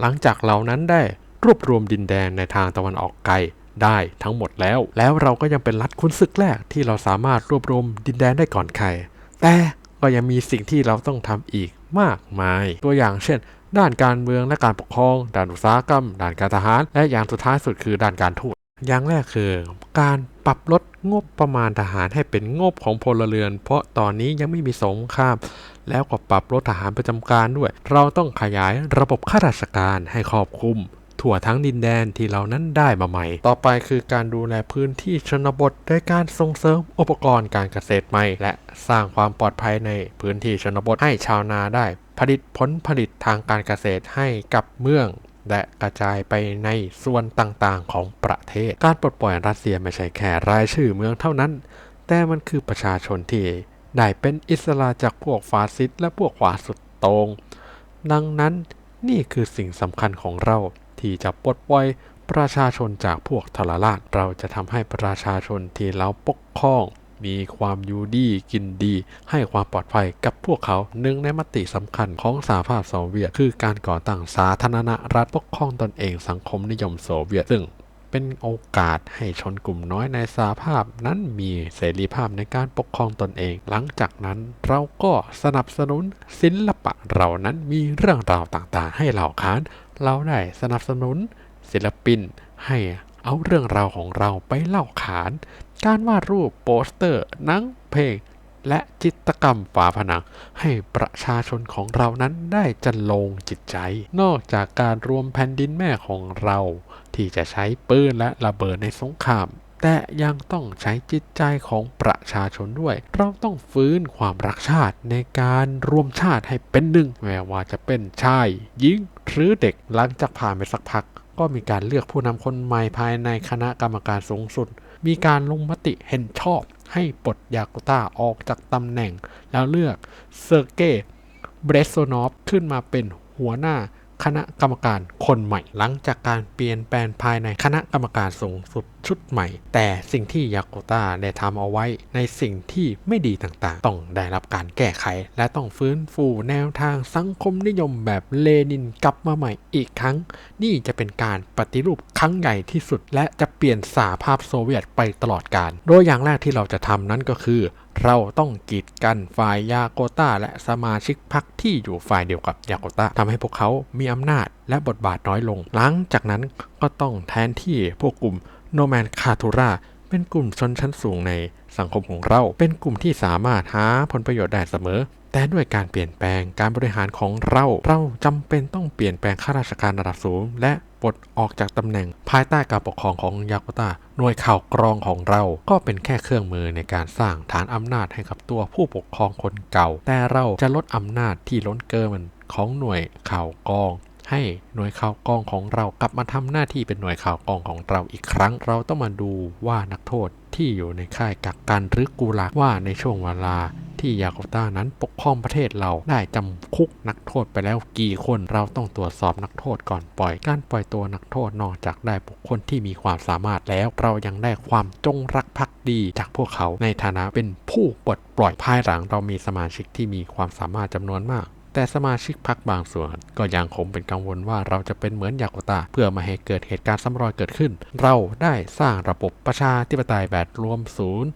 หลังจากเรานั้นได้รวบรวมดินแดนในทางตะวันออกไกลได้ทั้งหมดแล้ว แล้วเราก็ยังเป็นรัฐคุณศึกแรกที่เราสามารถรวบรวมดินแดนได้ก่อนใคร แต่ก็ยังมีสิ่งที่เราต้องทำอีกมากมาย ตัวอย่างเช่น ด้านการเมืองและการปกครอง ด้านอุตสาหกรรม ด้านการทหาร และอย่างสุดท้ายสุดคือด้านการทูตอย่างแรกคือ การปรับลด งบประมาณทหารให้เป็นงบของพลเรือน เพราะตอนนี้ยังไม่มีสงคราม แล้วก็ปรับลดทหารประจำการด้วย เราต้องขยายระบบข้าราชการให้ครอบคลุม ทั่วทั้งดินแดนที่เรานั้นได้มาใหม่ ต่อไปคือการดูแลพื้นที่ชนบทโดยการส่งเสริมอุปกรณ์การเกษตรใหม่ และสร้างความปลอดภัยในพื้นที่ชนบทให้ชาวนาได้ผลิตผลผลิตทางการเกษตรให้กับเมือง และกระจายไปในส่วนต่างๆของประเทศ การปลดปล่อยรัสเซียไม่ใช่แค่รายชื่อเมืองเท่านั้น แต่มันคือประชาชนที่ได้เป็นอิสระจากพวกฟาสซิสต์และพวกขวาสุดโตง่งดังนั้นนี่คือสิ่งสำคัญของเราที่จะปลดปล่อยประชาชนจากพวกทรราชเราจะทำให้ประชาชนที่เราปกครอง มีความอยู่ดีกินดี ให้ความปลอดภัยกับพวกเขาหนึ่งในมติสำคัญของสหภาพโซเวียต คือการก่อตั้งสาธารณรัฐปกครองตนเองสังคมนิยมโซเวียตซึ่งเป็นโอกาสให้ชนกลุ่มน้อยในสหภาพนั้นมีเสรีภาพในการปกครองตนเอง หลังจากนั้นเราก็สนับสนุนศิลปะเรานั้นมีเรื่องราวต่างๆ ให้เหล่าค้าน เราได้สนับสนุนศิลปินให้เอาเรื่องราวของเราไปเล่าขาน การวาดรูปโปสเตอร์หนังเพลง และจิตรกรรมฝาผนัง ให้ประชาชนของเรานั้นได้จันลงจิตใจ นอกจากการรวมแผ่นดินแม่ของเรา ที่จะใช้ปืนและระเบิดในสงครามแต่ยังต้องใช้จิตใจของประชาชนด้วย เราต้องฟื้นความรักชาติในการรวมชาติให้เป็นหนึ่งแม้ว่าจะเป็นชายหญิงหรือเด็กหลังจากผ่านไปสักพัก ก็มีการเลือกผู้นำคนใหม่ภายในคณะกรรมการสูงสุด มีการลงมติเห็นชอบให้ปลดยากุต้าออกจากตำแหน่ง แล้วเลือกเซอร์เกย์เบรสโซนอฟขึ้นมาเป็นหัวหน้า คณะกรรมการคนใหม่ หลังจากการเปลี่ยนแปลงภายในคณะกรรมการสูงสุดชุดใหม่ แต่สิ่งที่ยากุต้าได้ทำเอาไว้ในสิ่งที่ไม่ดีต่างๆ ต้องได้รับการแก้ไข และต้องฟื้นฟูแนวทางสังคมนิยมแบบเลนินกลับมาใหม่อีกครั้ง นี่จะเป็นการปฏิรูปครั้งใหญ่ที่สุด และจะเปลี่ยนสาภาพโซเวียตไปตลอดกาลโดยอย่างแรกที่เราจะทำนั้นก็คือ เราต้องกีดกันฝ่ายยาโกต้าและสมาชิกพรรคที่อยู่ฝ่ายเดียวกับยาโกต้าทำให้พวกเขามีอำนาจและบทบาทน้อยลง หลังจากนั้นก็ต้องแทนที่พวกกลุ่มโนแมนคาทูราเป็นกลุ่มชนชั้นสูงในสังคมของเรา เป็นกลุ่มที่สามารถหาผลประโยชน์ได้เสมอ แต่ด้วยการเปลี่ยนแปลงการบริหารของเรา เราจำเป็นต้องเปลี่ยนแปลงข้าราชการระดับสูง และ ปลดออกจากตำแหน่งภายใต้การปกครองของยากุต้าหน่วยข่าวกรองของเราก็เป็นแค่เครื่องมือในการสร้างฐานอำนาจให้กับตัวผู้ปกครองคนเก่า แต่เราจะลดอำนาจที่ล้นเกินของหน่วยข่าวกรองให้หน่วยข่าวกรองของเรากลับมาทำหน้าที่เป็นหน่วยข่าวกรองของเราอีกครั้ง เราต้องมาดูว่านักโทษที่อยู่ในค่ายกักกันหรือกูลากว่าในช่วงเวลา ที่ยาโกต้านั้นปกครองประเทศเราได้จำคุกนักโทษไปแล้วกี่คนเราต้องตรวจสอบนักโทษก่อนปล่อยการปล่อยตัวนักโทษนอกจากได้บุคคลที่มีความสามารถแล้วเรายังได้ความจงรักภักดีจากพวกเขาในฐานะเป็นผู้ปลดปล่อยภายหลังเรามีสมาชิกที่มีความสามารถจำนวนมากแต่สมาชิกพรรคบางส่วน ก็ยังคงเป็นกังวลว่าเราจะเป็นเหมือนยาโกตาเพื่อมาให้เกิดเหตุการณ์ซ้ำรอยเกิดขึ้น เราได้สร้างระบบประชาธิปไตยแบบรวมศูนย์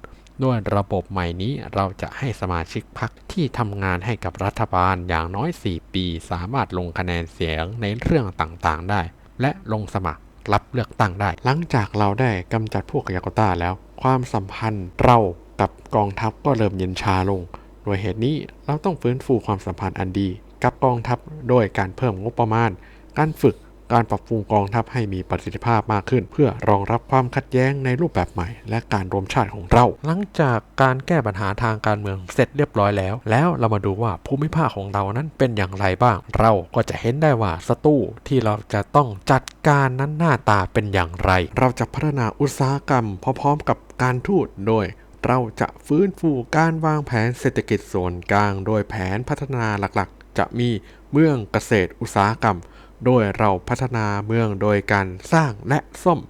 ด้วยระบบใหม่นี้เราจะให้สมาชิกพรรคที่ทำงานให้กับรัฐบาลอย่างน้อย 4 ปี สามารถลงคะแนนเสียงในเรื่องต่างๆ ได้ และลงสมัครรับเลือกตั้งได้ หลังจากเราได้กำจัดพวกยาโกต้าแล้ว ความสัมพันธ์เรากับกองทัพก็เริ่มเย็นชาลง โดยเหตุนี้เราต้องฟื้นฟูความสัมพันธ์อันดี กับกองทัพโดยการเพิ่มงบประมาณ การฝึก การปรับปรุงกองทัพให้มีประสิทธิภาพมากขึ้น เพื่อรองรับความขัดแย้งในรูปแบบใหม่ และการรวมชาติของเรา หลังจากการแก้ปัญหาทางการเมืองเสร็จเรียบร้อยแล้ว แล้วเรามาดูว่าภูมิภาคของเรานั้นเป็นอย่างไรบ้าง เราก็จะเห็นได้ว่าศัตรูที่เราจะต้องจัดการนั้นหน้าตาเป็นอย่างไร เราจะพัฒนาอุตสาหกรรมพร้อมๆกับการทูตโดยเราจะฟื้นฟูการวางแผนเศรษฐกิจส่วนกลาง โดยแผนพัฒนาหลักๆ จะมีเมืองเกษตรอุตสาหกรรม โดยเราพัฒนาเมืองโดยการสร้างและซ่อม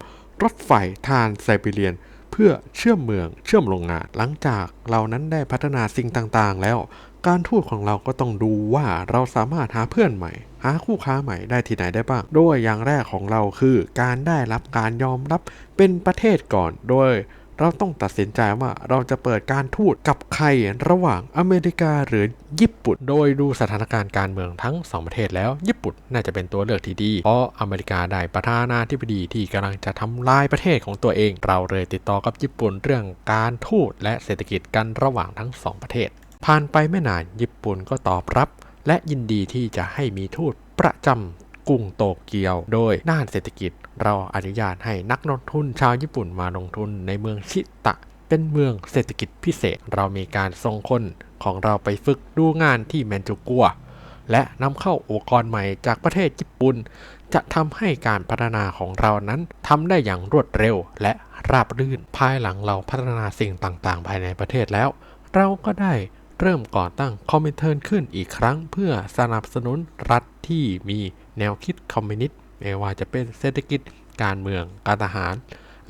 รถไฟทานไซบีเรียน เพื่อเชื่อมเมืองเชื่อมโรงงาน หลังจากเรานั้นได้พัฒนาสิ่งต่างๆ แล้ว การทูตของเราก็ต้องดูว่าเราสามารถหาเพื่อนใหม่ หาคู่ค้าใหม่ได้ที่ไหนได้บ้าง โดยอย่างแรกของเราคือการได้รับการยอมรับเป็นประเทศก่อนโดย เราต้องตัดสินใจว่าเราจะเปิดการทูตกับใครระหว่างอเมริกาหรือญี่ปุ่น โดยดูสถานการณ์การเมืองทั้งสองประเทศแล้ว ญี่ปุ่นน่าจะเป็นตัวเลือกที่ดี เพราะอเมริกาได้ประธานาธิบดีที่กำลังจะทำลายประเทศของตัวเอง เราเลยติดต่อกับญี่ปุ่นเรื่องการทูตและเศรษฐกิจกันระหว่างทั้งสองประเทศ ผ่านไปไม่นานญี่ปุ่นก็ตอบรับ และยินดีที่จะให้มีทูตประจำ กรุงโตเกียว โดยด้านเศรษฐกิจ เราอนุญาตให้นักลงทุนชาวญี่ปุ่นมาลงทุนในเมืองชิตะ เป็นเมืองเศรษฐกิจพิเศษ เรามีการส่งคนของเราไปฝึกดูงานที่แมนจูกัว และนำเข้าอุปกรณ์ใหม่จากประเทศญี่ปุ่น จะทำให้การพัฒนาของเรานั้นทำได้อย่างรวดเร็วและราบรื่น ภายหลังเราพัฒนาสิ่งต่างๆ ภายในประเทศแล้ว เราก็ได้เริ่มก่อตั้งคอมมิเทิร์นขึ้นอีกครั้ง เพื่อสนับสนุนรัฐที่มี แนวคิดคอมมิวนิสต์ไม่ว่าจะเป็นเศรษฐกิจการเมืองการทหาร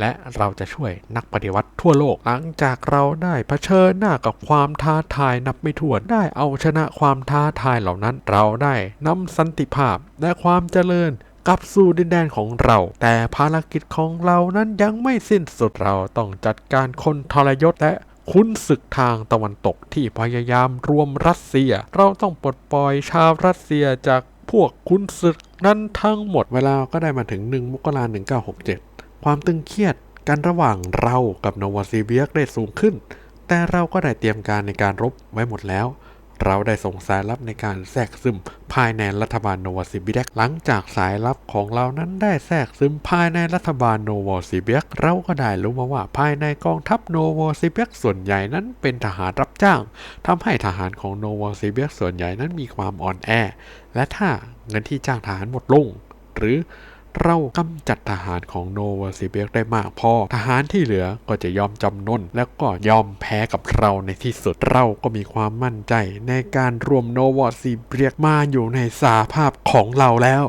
และเราจะช่วยนักปฏิวัติทั่วโลก หลังจากเราได้เผชิญหน้ากับความท้าทายนับไม่ถ้วนได้เอาชนะความท้าทายเหล่านั้น เราได้นำสันติภาพและความเจริญกลับสู่ดินแดนของเรา แต่ภารกิจของเรานั้นยังไม่สิ้นสุดเราต้องจัดการคนทรยศและคุ้นศึกทางตะวันตกที่พยายามรวมรัสเซีย เราต้องปลดปล่อยชาวรัสเซียจาก พวกคุณศึกนั้นทั้งหมดเวลาก็ได้มาถึง 1 มกราคม 1967 ความตึงเครียดกันระหว่างเรากับโนวาซีเบียกได้สูงขึ้น แต่เราก็ได้เตรียมการในการรบไว้หมดแล้ว เราได้ส่งสายลับในการแทรกซึมภายในรัฐบาลโนวาซิเบียกหลังจากสายลับของเรานั้นได้แทรกซึมภายในรัฐบาลโนวาซิเบียกเราก็ได้รู้มาว่าภายในกองทัพโนวาซิเบียกส่วนใหญ่นั้นเป็นทหารรับจ้างทำให้ทหารของโนวาซิเบียกส่วนใหญ่นั้นมีความอ่อนแอ และถ้าเงินที่จ้างทหารหมดลง หรือ เรากำจัดทหารของโนวาซิเบียกได้มากพอ ทหารที่เหลือก็จะยอมจำนน แล้วก็ยอมแพ้กับเราในที่สุด เราก็มีความมั่นใจในการรวมโนวาซิเบียกมาอยู่ในสาภาพของเราแล้ว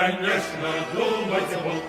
конечно, думать мог,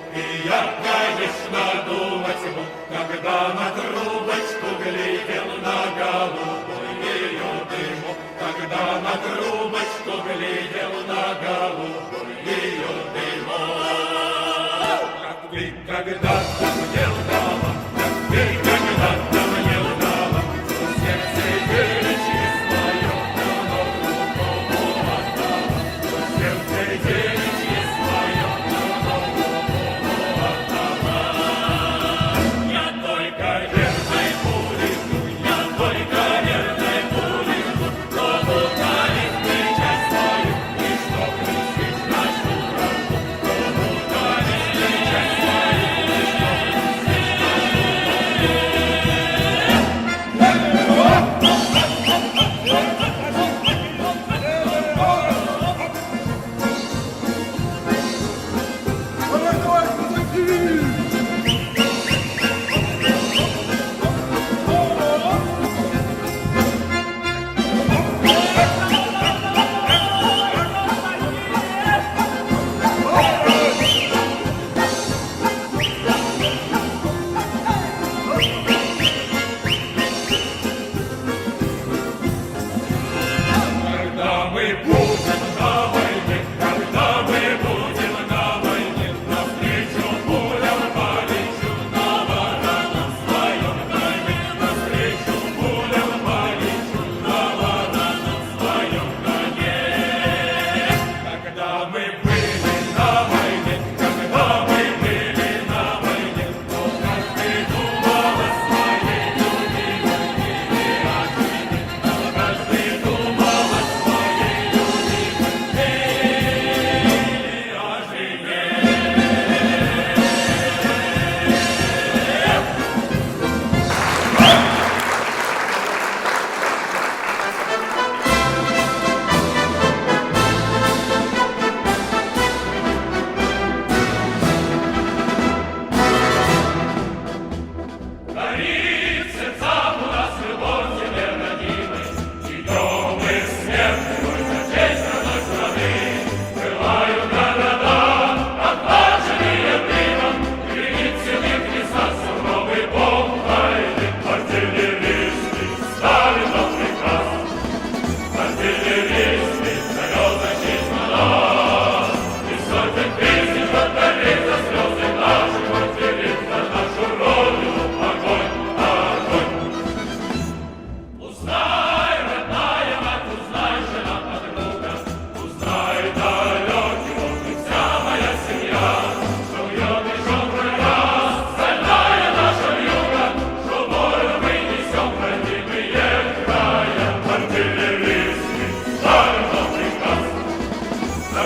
หล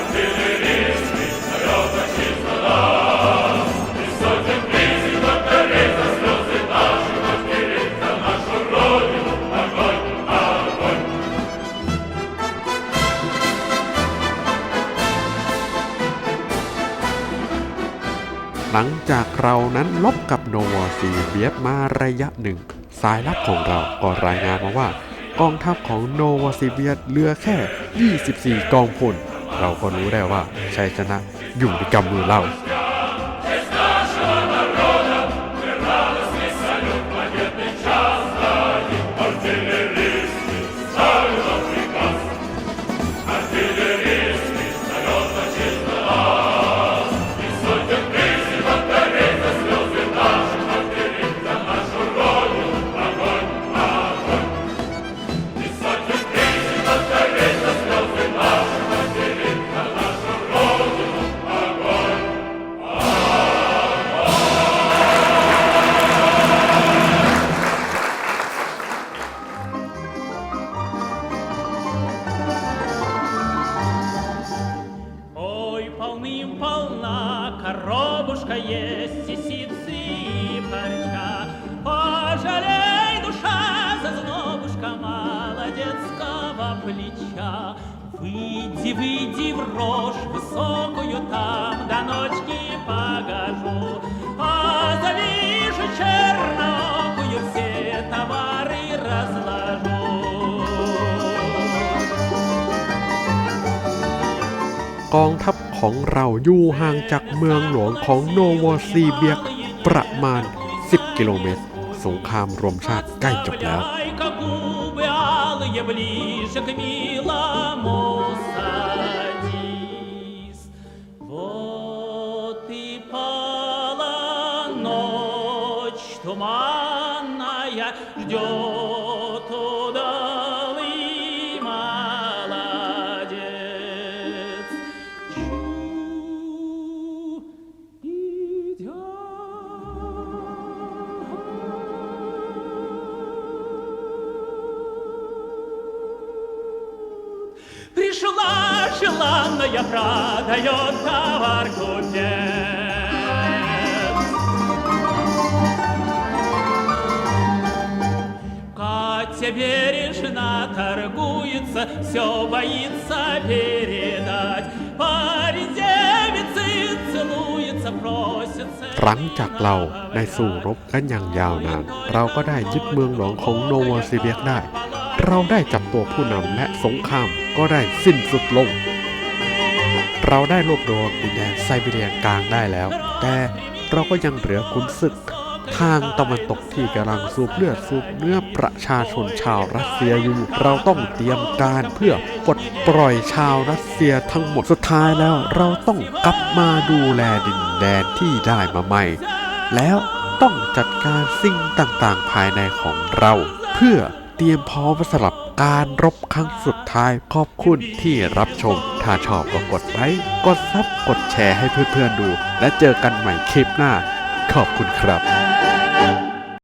ังจากเรานั้นลบกับโนวซีเบียบมาระยะหนึ่ง สายลับของเราก็รายงานมาว่า กองทัพของโนวซีเบียดเหลือแค่ 24 กองพล เราก็รู้ได้ว่าชัยชนะอยู่ในกำมือเรา плеча. Выйди, выйди в рожь высокую там, до ночки погожу. А завижу черноокую все товары разложу. กองทัพของเราอยู่ห่างจากเมืองหลวงของโนวอซีเบียกประมาณ 10 กิโลเมตร สงครามรวมชาติใกล้จบแล้ว Алые ближе к милому садись. Вот и пала ночь туманная, ждет желанная, продает товар купец. Катя бережно торгуется, все боится передать. Парень девицы целуется, просится. หลังจากเราได้สู้รบกันอย่างยาวนาน เราก็ได้ยึดเมืองหลวงของโนวอซีเบียกได้ เราได้จับตัวผู้นำและสงครามก็ได้สิ้นสุดลง เราได้รวบรวมดินแดนไซบีเรียกลางได้แล้ว แต่เราก็ยังเหลือขุนศึกทางตะวันตกที่กำลังสูบเลือดสูบเนื้อประชาชนชาวรัสเซียอยู่ เราต้องเตรียมการเพื่อปลดปล่อยชาวรัสเซียทั้งหมดสุดท้ายแล้ว เราต้องกลับมาดูแลดินแดนที่ได้มาใหม่ แล้วต้องจัดการสิ่งต่างๆภายในของเรา เพื่อเตรียมพร้อมสำหรับ การรบครั้งสุดท้ายขอบคุณที่รับชม ถ้าชอบก็กดไลค์กดซับกดแชร์ให้เพื่อนๆดู และเจอกันใหม่คลิปหน้า ขอบคุณครับ